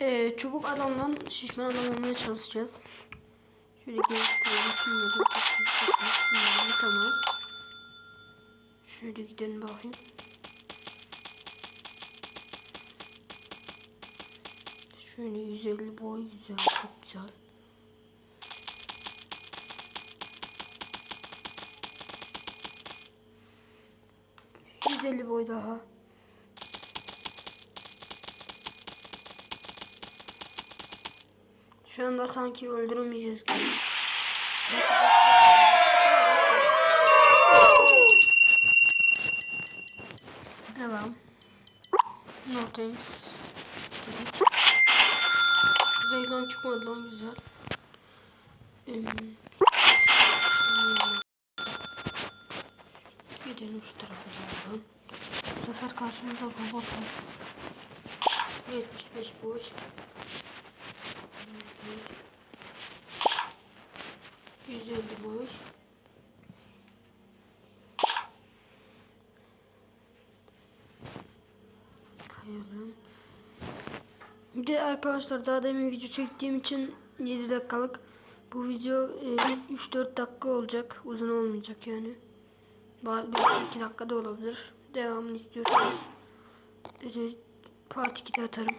Ee, çubuk adamdan şişman adam olmaya çalışacağız. Şöyle göstereyim. Şunları şunları tamam. Şöyle gidelim bakayım. Şöyle 150 boy güzel, çok güzel. Yüz elli boy daha. Şu anda sanki öldüremeyeceğiz gibi. Devam. No thanks. Reklam çıkmadı lan güzel. Gidelim şu tarafa doğru. Bu sefer karşımızda robot var. 75 boş. 150 boy. Kayalım. Bir de arkadaşlar daha demin video çektiğim için 7 dakikalık bu video e, 3-4 dakika olacak. Uzun olmayacak yani. Belki 2 dakika da olabilir. Devamını istiyorsanız e, part 2'de atarım.